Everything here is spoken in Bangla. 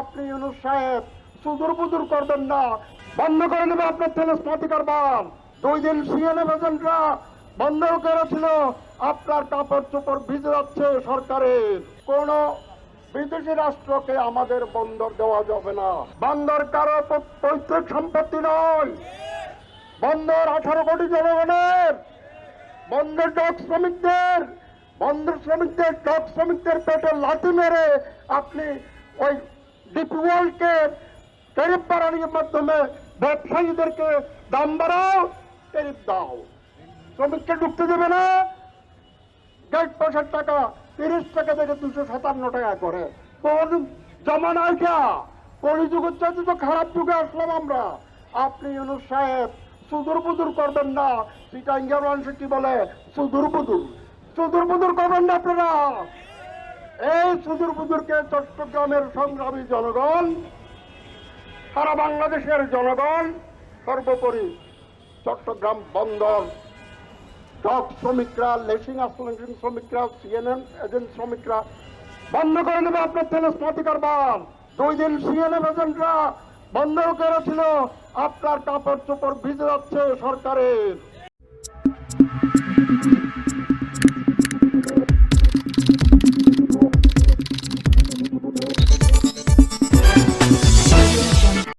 আপনি ইউনুস সাহেব, সুদূর বুদুর করবেন না। বন্ধ করে নেবে আপনার তেলস্মাতি কারবার। দুই দিন সিএনএ এজেন্টরা বন্ধ করেছিল, আপনার কাপড় চোপড় ভিজে যাচ্ছে সরকারের কোন বিদেশি রাষ্ট্রকে আমাদের বন্দর দেওয়া যাবে না। বন্দর কারও পৈতৃক সম্পত্তি নয়। বন্দর আঠারো কোটি জনগণের। বন্দর ডক শ্রমিকদের। বন্দর শ্রমিকদের ডক শ্রমিকদের পেটে লাঠি মেরে আপনি ওই ডিপি ওয়ার্ল্ডকে ট্যারিফ বাড়ানোর মাধ্যমে ব্যবসায়ীদেরকে দাম বাড়াও ট্যারিফ দাও। শ্রমিককে ঢুকতে দেবে না। গেট পাশের টাকা তিরিশ টাকা থেকে দুশো সাতান্ন টাকা করে। কোন জমানা এটা কলিযুগের চাইতে তো খারাপ যুগে আসলাম আমরা। আপনি ইউনুস সাহেব, সুদূর বুদুর করবেন না। সেটা ইঙ্গার মানুষে কি বলে, সুদূর বুদুর। সুদূর বুদুর করবেন না আপনারা। এই সুদূর বুদুরকে চট্টগ্রামের সংগ্রামী জনগণ, সারা বাংলাদেশের জনগণ, সর্বোপরি চট্টগ্রাম বন্দর ডক শ্রমিকরা, লেসিং আসলেশন শ্রমিকরা, সিএনএন এজেন্ট শ্রমিকরা, বন্ধ করে দেবে আপনার তেলস্মাতি কারবার। দুই দিন সিএনএন এজেন্টরা বন্ধ করেছিল, আপনার কাপড় চোপড় ভিজে যাচ্ছে সরকারের।